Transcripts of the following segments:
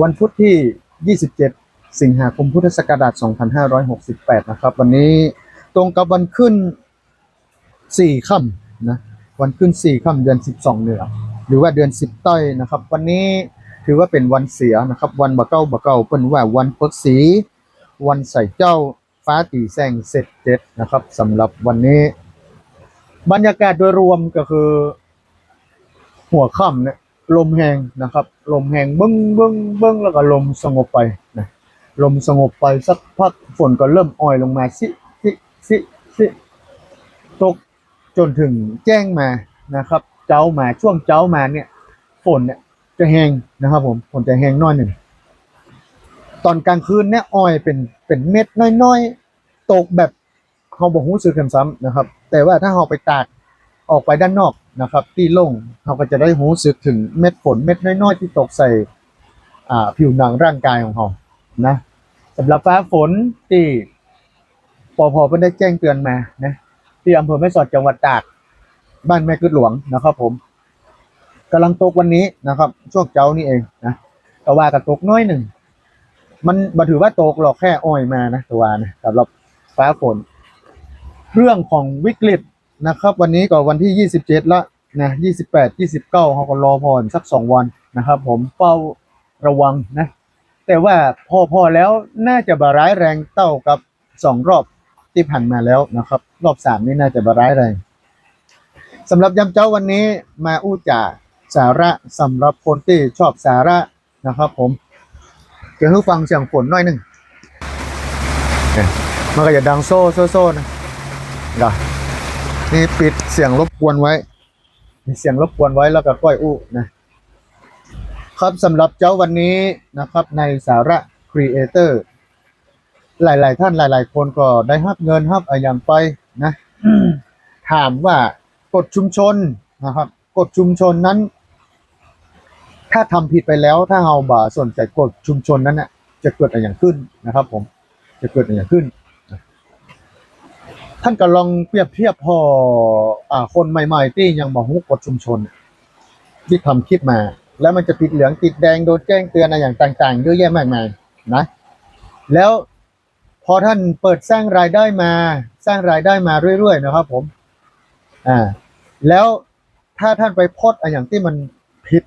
วันพุธที่ 27 สิงหาคมพุทธศักราช 2568 นะครับ วันนี้ตรงกับวันขึ้น 4 ค่ำนะวันขึ้น 4 ค่ำเดือน 12 เหนือ หรือว่าเดือน 10 ต้อยนะครับ วันนี้ถือว่าเป็นวันเสียนะครับ วันบะเก้าบะเก้าเป็นว่าวันพิกสี วันใส่เจ้าฟ้าตีแสงเสร็จเจ็ดนะครับสำหรับวันนี้ บรรยากาศโดยรวมก็คือ หัวค่ำเนี่ย ลมแหงนะครับ ลมแหงเบึ้งเบึ้งเบึ้งแล้วก็ลมสงบไปนะลมสงบไปสักพักฝนก็เริ่มอ่อยลงมาสิสิสิสิตกจนถึงแจ้งมานะครับ เจ้ามาช่วงเจ้ามาเนี่ย ฝนเนี่ยจะแหงนะครับ ผมฝนจะแหงน้อยหนึ่งตอนกลางคืนเนี่ยอ้อยเป็นเป็นเม็ดน้อยๆตกแบบเขาบอกหูซื้อกันซ้ำนะครับ แต่ว่าถ้าเราไปตาก ออกไปด้านนอกนะครับที่โล่งเราก็จะได้หูสึกถึงเม็ดฝนเม็ดน้อยๆที่ตกใส่อ่าผิวหนังร่างกายของเรานะสำหรับฟ้าฝนที่ปอพอเพิ่นได้แจ้งเตือนมานะที่อำเภอแม่สอดจังหวัดตากบ้านแม่กึดหลวงนะครับ ผมกำลังตกวันนี้นะครับ ช่วงเช้านี่เองนะแต่ว่าก็ตกน้อยหนึ่ง มันมาถือว่าตกหรอกแค่อ้อยมานะตัวนะสำหรับฟ้าฝน เรื่องของวิกฤต นะครับ วันนี้ก็วันที่ 27 ละนะ28 29เขาก็รอพรสัก 2 วันนะครับ ผมเฝ้าระวังนะ แต่ว่าพอพอแล้วน่าจะบาร้ายแรงเต้ากับ 2 รอบที่ผ่านมาแล้วนะครับ รอบ 3 นี่น่าจะบาร้ายแรงสำหรับยำเจ้าวันนี้มาอู้จ่าสาระสำหรับคนที่ชอบสาระนะครับ ผมเดี๋ยวให้ฟังเสียงฝนหน่อยหนึ่งเนี่ยมันก็จะดังโซ่โซ่โซ่นะเดี๋ยว นี่ปิดเสียงรบกวนไว้มีเสียงรบกวนไว้แล้วก็ก้อยอู้นะครับสำหรับเจ้าวันนี้นะครับในสาระครีเอเตอร์หลาย ๆ ท่านหลาย ๆ คนก็ได้รับเงินรับอะไรอย่างไปนะถามว่ากฎชุมชนนะครับกฎชุมชนนั้น ถ้าทำผิดไปแล้วถ้าเราบ่าสนใจกฎชุมชนนั้นน่ะจะเกิดอะไรอย่างขึ้นนะครับ ผมจะเกิดอะไรอย่างขึ้น ท่านก็ลองเปรียบเทียบพออคนใหม่ๆที่ยังบอกฮุกกฎชุมชน ที่ทำคลิปมา แล้วมันจะติดเหลืองติดแดงโดนแจ้งเตือนอะไรอย่างต่างๆเยอะแยะมากมายนะ แล้วพอท่านเปิดสร้างรายได้มา สร้างรายได้มาเรื่อยๆนะครับ ผม อ่า แล้วถ้าท่านไปโพสต์อะไรอย่างที่มันผิด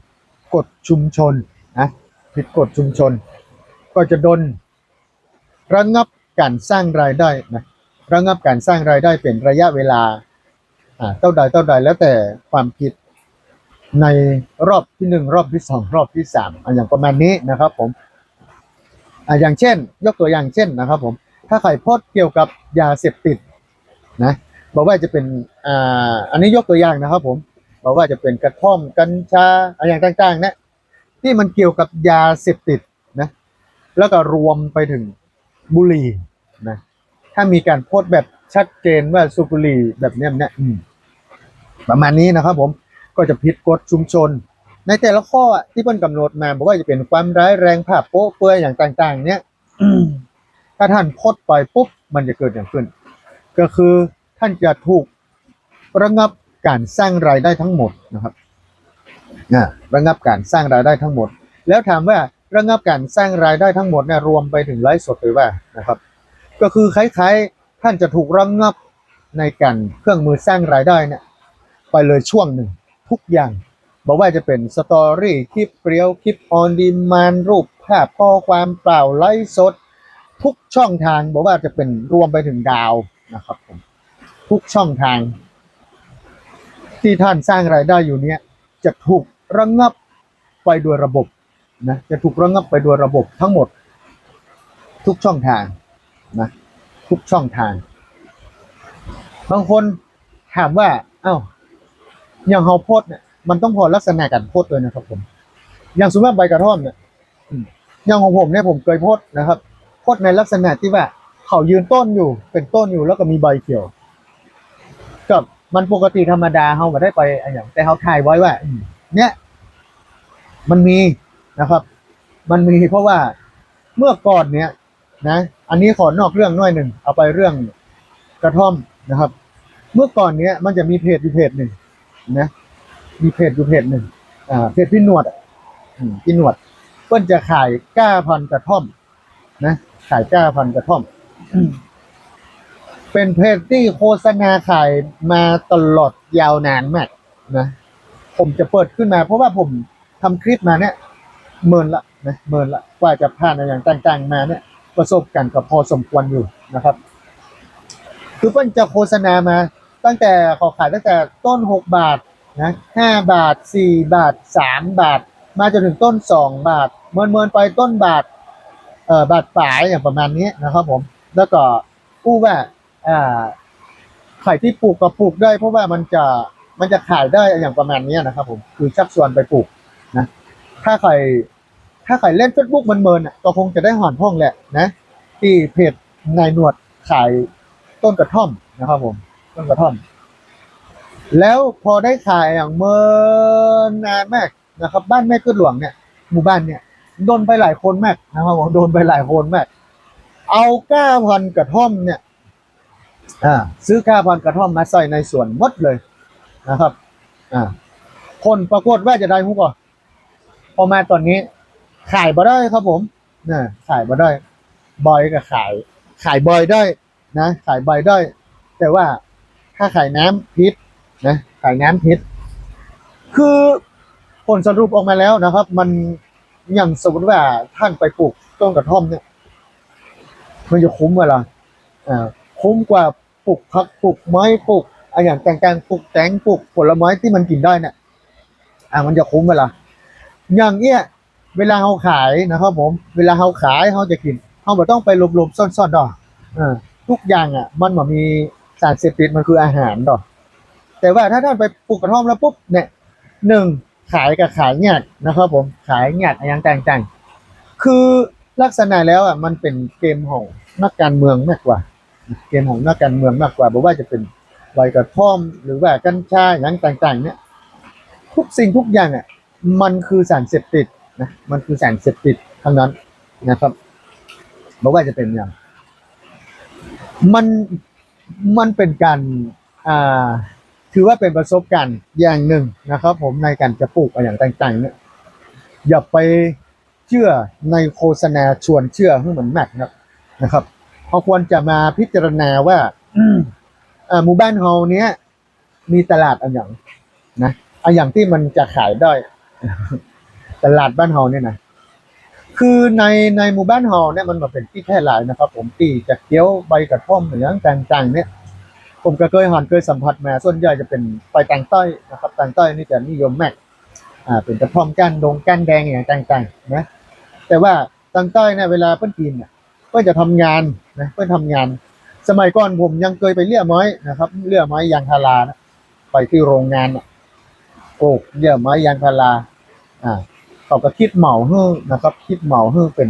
กฎชุมชนนะผิดกฎชุมชน ก็จะโดนระงับการสร้างรายได้นะ ระงับการสร้างรายได้เป็นระยะเวลาเท่าใดเท่าใดแล้วแต่ความผิดในรอบที่หนึ่งรอบที่สองรอบที่สามอันอย่างประมาณนี้นะครับผมอ่าอย่างเช่น ยกตัวอย่างเช่นนะครับ ผม ถ้าใครโพสเกี่ยวกับยาเสพติดนะบอกว่าจะเป็นอ่าอันนี้ยกตัวอย่างนะครับ ผมบอกว่าจะเป็นกระท่อมกัญชาอะไรอย่างต่างๆนะที่มันเกี่ยวกับยาเสพติดนะแล้วก็รวมไปถึงบุหรี่นะ ถ้ามีการโพสต์แบบชัดเจนว่าสูบบุหรี่แบบเนี้ยเนี่ยอืมประมาณนี้นะครับ ผมก็จะผิดกฎชุมชน ในแต่ละข้อที่เพิ่นกำหนดมาบอกว่าจะเป็นความร้ายแรงภาพโป๊ะเปื้อยอย่างต่าง ๆ เนี่ยถ้าท่านโพสต์ไปปุ๊บมันจะเกิดอย่างขึ้น ก็คือท่านจะถูกระงับการสร้างรายได้ทั้งหมดนะครับอ่าระงับการสร้างรายได้ทั้งหมด แล้วถามว่าระงับการสร้างรายได้ทั้งหมดเนี่ยรวมไปถึงไลฟ์สดหรือว่านะครับ ก็คือคล้ายๆ ท่านจะถูกระงงับในการเครื่องมือสร้างรายได้เนี่ยไปเลยช่วงหนึ่งทุกอย่างบอกว่าจะเป็นสตอรี่คลิปเรียวคลิปออนดีมานรูปภาพข้อความเปล่าไลฟ์สด ทุกช่องทางบอกว่าจะเป็นรวมไปถึงดาวนะครับผมทุกช่องทาง ที่ท่านสร้างรายได้อยู่เนี่ยจะถูกระงงับไปโดยระบบนะจะถูกระงงับไปโดยระบบทั้งหมด ทุกช่องทาง นะทุกช่องทาง บางคนถามว่า เอ้า อย่างเฮาโพสต์เนี่ยมันต้องพอลักษณะการโพสต์เลยนะครับ ผม อย่างสมมติใบกระท่อมเนี่ยอย่างของผมเนี่ยผมเคยโพสต์นะครับโพสต์ในลักษณะที่ว่าเขายืนต้นอยู่ เป็นต้นอยู่แล้วก็มีใบเขียว กับมันปกติธรรมดาเขาไม่ได้ไปอะไรอย่างแต่เขาถ่ายไว้ว่าเนี่ยมันมีนะครับ มันมีเพราะว่าเมื่อก่อนเนี่ยนะ อันนี้ขอนอกเรื่องน่อยหนึ่งเอาไปเรื่องกระท่อมนะครับ เมื่อก่อนเนี้ยมันจะมีเพจอยู่เพจหนึ่งนะมีเพจอยู่เพจหนึ่งอ่าเพจพี่หนวดอะพี่หนวดเพิ่นจะขายก้าพันกระท่อม นะขายก้าพันกระท่อม เป็นเพจที่โฆษณาขายมาตลอดยาวนานมากนะผมจะเปิดขึ้นมา เพราะว่าผมทำคลิปมาเนี่ยเมินละนะเมินละกว่าจะผ่านอะไรอย่างต่าง ๆ มาเนี่ย ประสบการณ์ก็พอสมควรอยู่นะครับ คือเพิ่นจะโฆษณามา ตั้งแต่เขาขายตั้งแต่ต้น 6 บาทนะ5บาท 4 บาท 3 บาท มาจนถึงต้น 2 บาท เมินเมินๆไปต้นบาทเอ่อบาทปลายอย่างประมาณนี้นะครับผม แล้วก็ผู้ว่าอ่าไข่ที่ปลูกก็ปลูกได้ เพราะว่ามันจะมันจะขายได้อย่างประมาณนี้นะครับผมคือชักชวนไปปลูกนะถ้าใคร ถ้าใครเล่นเฟซบุ๊กมันเมินอะก็คงจะได้หอนห้องแหละนะที่เพจนายหนวดขายต้นกระท่อมนะครับผม ต้นกระท่อม แล้วพอได้ขายอย่างเมินนานมากนะครับ บ้านแม่กึดหลวงเนี่ยหมู่บ้านเนี่ยโดนไปหลายคนมากนะครับผมโดนไปหลายคนมากเอาก้าพันกระท่อมเนี่ยอ่าซื้อก้าพันกระท่อมมาใส่ในสวนมดเลยนะครับ อ่า คนปรากฏว่าจะได้ฮุกอะพอมาตอนนี้ ขายบ่ได้ครับผมนะขายบ่ได้ บอยก็ขาย ขายบอยได้นะ ขายบอยได้ แต่ว่าถ้าขายน้ำพิษนะขายน้ำพิษ คือผลสรุปออกมาแล้วนะครับ มันอย่างสมมติว่าท่านไปปลูกต้นกระท่อมเนี่ย มันจะคุ้มเวลาอ่าคุ้มกว่าปลูกผักปลูกไม้ปลูกอะไรอย่างแต่างปลูกแตงปลูกผลไม้ที่มันกินได้เนี่ยอ่ามันจะคุ้มเวลาอย่างเนี้ย เวลาเขาขายนะครับผม เวลาเขาขายเขาจะกินเขาไม่ต้องไปหลบๆซ่อนๆดอกเออทุกอย่างอะ มันบ่มีสารเสพติดมันคืออาหารดอก แต่ว่าถ้าท่านไปปลูกกระท่อมแล้วปุ๊บเนี่ยหนึ่งขายกับขายเงียดนะครับผมขายเงียดอะไรอย่างต่างๆ คือลักษณะแล้วอะมันเป็นเกมของนักการเมืองมากกว่า เกมของนักการเมืองมากกว่าบอกว่าจะเป็นใบกระท่อมหรือว่ากัญชาอย่างต่างๆ เนี่ย ทุกสิ่งทุกอย่างอะมันคือสารเสพติด นะมันคือสารเสพติดทั้งนั้นนะครับไม่ว่าจะเป็นอย่างมันมันเป็นการอ่าถือว่าเป็นประสบการณ์อย่างหนึ่งนะครับ ผมในการจะปลูกอะไรอย่างต่างๆเนี่ยอย่าไปเชื่อในโฆษณาชวนเชื่อให้เหมือนแมทนะนะครับเราควรจะมาพิจารณาว่าอืมอ่าหมู่บ้านเฮาเนี้ยมีตลาดอันอย่างนะอันอย่างที่มันจะขายได้ ตลาดบ้านเฮาเนี่ยนะคือในในหมู่บ้านเฮาเนี่ยมันมาเป็นที่แพร่หลายนะครับ ผมตีจะเกี้ยวใบกระท่อมหรืออย่างต่างๆ เนี่ย ผมก็เคยหันเคยสัมผัสมาส่วนใหญ่จะเป็นไปต่างใต้นะครับต่างใต้นี่จะนิยมมากอ่าเป็นกระท่อมก้านดงก้านแดงอย่างต่างๆนะแต่ว่าต่างใต้เนี่ยเวลาเพิ่อนกินเนี่ยเพิ่อนจะทำงานนะเพิ่อนทำงาน สมัยก่อนผมยังเคยไปเลี้ยไม้นะครับเลี้ยไม้ยางพารานะไปที่โรงงานโอ้เลี้ยไม้ยางพาราอ่า เขาก็คิดเหมาเฮ้อนะครับ คิดเหมาเฮ้อเป็น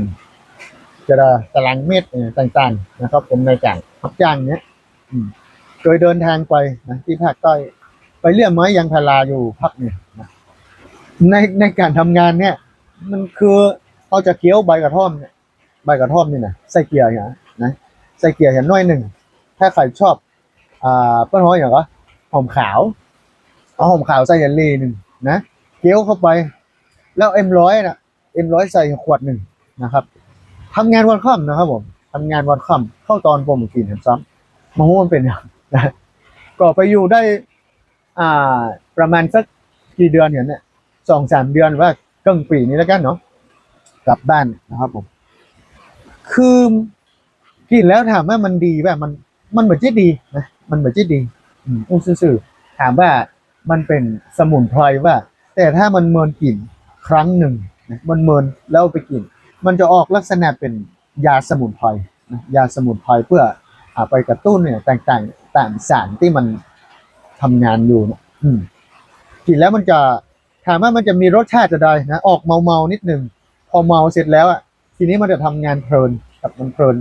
จะตารางเมตรเนี่ยต่างๆนะครับ ผมในการรับจ้างเนี้ยอืมเคยเดินทางไปนะที่ภาคใต้ไปเลี้ยไม้ยางพาราอยู่พักหนึ่งนะในในการทำงานเนี่ย มันคือเขาจะเคี้ยวใบกระท่อมเนี่ยใบกระท่อมนี่นะใส่เกียร์อย่างนะใส่เกียร์อย่างน้อยหนึ่งถ้าใครชอบ อ่าเปิ้ลห้อยอย่างก็หอมขาวเอาหอมขาวใส่ยันลีหนึ่งนะเคี้ยวเข้าไป แล้วเอ็มร้อยนะเอ็มร้อยใส่ขวดหนึ่งนะครับทำงานวันค่ำนะครับผมทำงานวันค่ำเข้าตอนผมกินซ้ำมาหูมันเป็นอย่างนะก็ไปอยู่ได้อ่าประมาณสักกี่เดือนเนี่ยเนี่ยสองสามเดือนว่าครึ่งปีนี้แล้วกันเนาะกลับบ้านนะครับผม คือกินแล้วถามว่ามันดีว่ามันมันเหมือนจะดีนะมันเหมือนจะดีอืมอู้ซื่อถามว่ามันเป็นสมุนไพรว่า แต่ถ้ามันเมินกลิ่น ครั้งหนึ่งนะมันเมินแล้วไปกิน มันจะออกลักษณะเป็นยาสมุนไพรยาสมุนไพรเพื่ออไปกระตุ้นเนี่ยต่างๆต่างสารที่มันทำงานอยู่นะอืมกินแล้วมันจะถามว่ามันจะมีรสชาติจะได้นะออกเมาๆนิดหนึ่งพอเมาเสร็จแล้วอะทีนี้มันจะทำงานเพลินกับมันเพลิน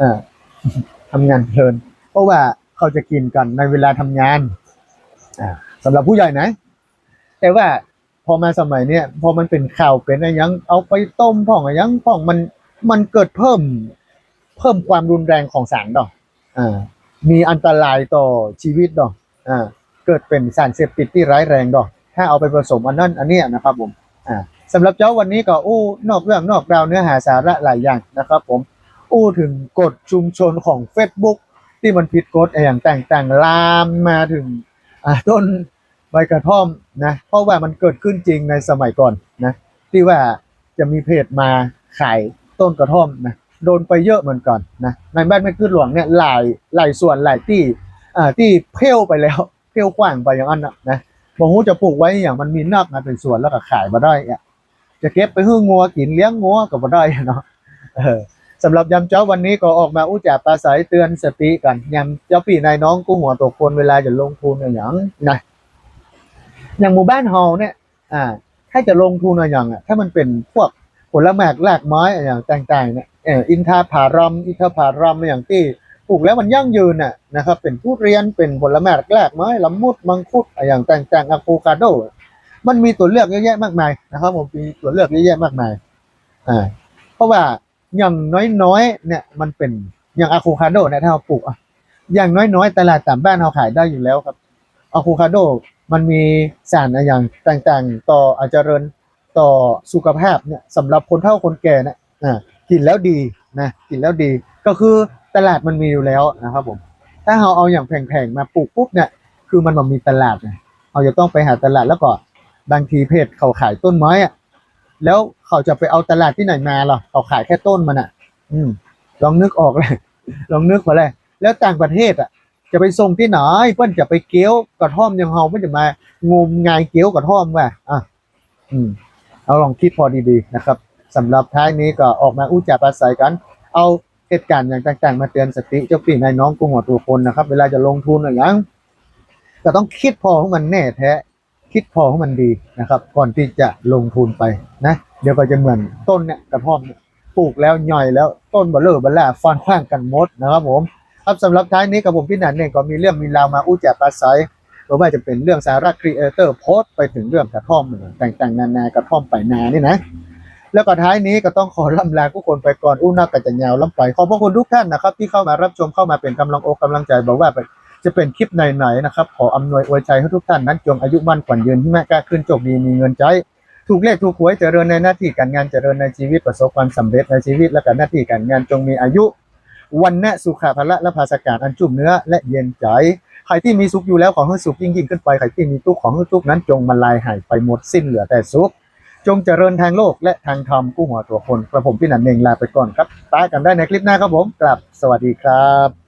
อ่าทำงานเพลิน เพราะว่าเขาจะกินกันในเวลาทำงานอ่าสำหรับผู้ใหญ่นะ แต่ว่า อมาสมัยเนี้ยพอมันเป็นข่าวเป็นอะไรยังเอาไปต้มพ่องอะไรยังพ่องมันมันเกิดเพิ่มเพิ่มความรุนแรงของสารดอกอ่ามีอันตรายต่อชีวิตดอกอ่าเกิดเป็นสารเสพติดที่ร้ายแรงดอก ถ้าเอาไปผสมอันนั้นอันเนี้ยนะครับผมอ่าสำหรับเจ้าวันนี้ก็อู้นอกเรื่องนอกราวเนื้อหาสาระหลายอย่างนะครับผมอู้ถึงกฎชุมชนของ Facebook ที่มันผิดกฎอย่างต่างๆลามมาถึงอ่าต้น ใบกระท่อมนะเพราะว่ามันเกิดขึ้นจริงในสมัยก่อนนะที่ว่าจะมีเพจมาขายต้นกระท่อมนะโดนไปเยอะเหมือนกันนะในบ้านแม่ขึ้นหลวงเนี่ยหลายหลายส่วนหลายที่อ่าที่เพ่วไปแล้วเพ่วกว้างไปอย่างนั้นนะนะบอกว่าจะปลูกไว้อย่างมันมีนักนะเป็นสวนแล้วก็ขายมาได้อะจะเก็บไปหื้องัวกินเลี้ยงงัวก็มาได้เนาะเออสำหรับยำเจ้าวันนี้ก็ออกมาอู้จ่าปลาใสเตือนสติกันยำเจ้าพี่นายน้องกู้หัวตกคนเวลาจะลงทุนอย่างนะ อย่างหมู่บ้านเฮาเนี่ย อ่า ถ้าจะลงทุนอะไรอย่างอะ ถ้ามันเป็นพวกผลไม้รากไม้อะไรอย่างต่างๆเนี่ยเอออินทาผารัมอินทผารัมอะไรอย่างที่ปลูกแล้วมันยั่งยืนน่ะนะครับ เป็นทุเรียนเป็นผลไม้รากไม้ละมุดมังคุดอะไรอย่างต่างๆอะโวคาโด มันมีตัวเลือกเยอะแยะมากมายนะครับผมมีตัวเลือกเยอะแยะมากมายอ่าเพราะว่าอย่างน้อยๆเนี่ยมันเป็นอย่างอะโวคาโดเนี่ยถ้าเราปลูกอย่างน้อยๆตลาดตามบ้านเราขายได้อยู่แล้วครับอะโวคาโด มันมีสารอะอย่างต่างๆ ต่ออาจจะเริญต่อสุขภาพเนี่ยสำหรับคนเฒ่าคนแก่เนี่ยอ่ากินแล้วดีนะกินแล้วดีก็คือตลาดมันมีอยู่แล้วนะครับผมถ้าเราเอาอย่างแพงๆมาปลูกปุ๊บเนี่ยคือมันบ่มีตลาดไงเราจะต้องไปหาตลาดแล้วก็บางทีเพจเขาขายต้นไม้อะแล้วเขาจะไปเอาตลาดที่ไหนมาล่ะเขาขายแค่ต้นมันอะ อืม ลองนึกออกเลย ลองนึกมาเลย แล้วต่างประเทศอะ จะไปส่งที่ไหนเพิ่อนจะไปเกี้ยวกระท่อมยังเฮาเพิ่นจะมางมงายเกี้ยวกระท่อมว่ะอะอืมเอาลองคิดพอดีๆนะครับสำหรับท้ายนี้ก็ออกมาอู้จาปราศัยกัน เอาเหตุการณ์อย่างต่าง ๆ มาเตือนสติเจ้าปีนายน้องกุ้งหัวตัวคนนะครับ เวลาจะลงทุนอะไรอย่างก็ต้องคิดพอของมันแน่แท้ คิดพอของมันดีนะครับ ก่อนที่จะลงทุนไปนะ เดี๋ยวก็จะเหมือนต้นเนี่ยกระท่อมปลูกแล้วย่อยแล้วต้นเบลเลอร์บลล่าฟันข้างกันมดนะครับผม ครับสำหรับท้ายนี้กับผมพี่หนันเนี่ยก็มีเรื่องมีราวมาอู้แจกปลาไซหรือว่าจะเป็นเรื่องสาระครีเอเตอร์โพสต์ไปถึงเรื่องกระท่อมต่างๆ นานากระท่อมไปนานี่นะ แล้วก็ท้ายนี้ก็ต้องขอล่ำลาทุกคนไปก่อนอู้นักกัจะยาวล้ำไปขอบพระคุณทุกท่านนะครับ ที่เข้ามารับชมเข้ามาเป็นกำลังอกกำลังใจบอกว่าจะเป็นคลิปไหนๆนะครับ ขออำนวยอวยใจให้ทุกท่านนั้นจงอายุมั่นขวัญยืนที่แม่กล้าขึ้นจบดีมีเงินใจถูกเลขถูกหวยเจริญในหน้าที่การงานเจริญในชีวิตประสบความสำเร็จในชีวิตและการหน้าที่การงานจงมีอายุ วันนะสุขภาละและภาสการอันจุ่มเนื้อและเย็นใจใครที่มีสุขอยู่แล้วของให้สุขยิ่งยิ่งขึ้นไปใครที่มีทุกข์ของให้ทุกข์นั้นจงมาลายหายไปหมดสิ้นเหลือแต่สุขจงเจริญทางโลกและทางธรรมกู้หัวตัวคนกระผมพี่หนันเองลาไปก่อนครับตายกันได้ในคลิปหน้าครับผมกลับสวัสดีครับ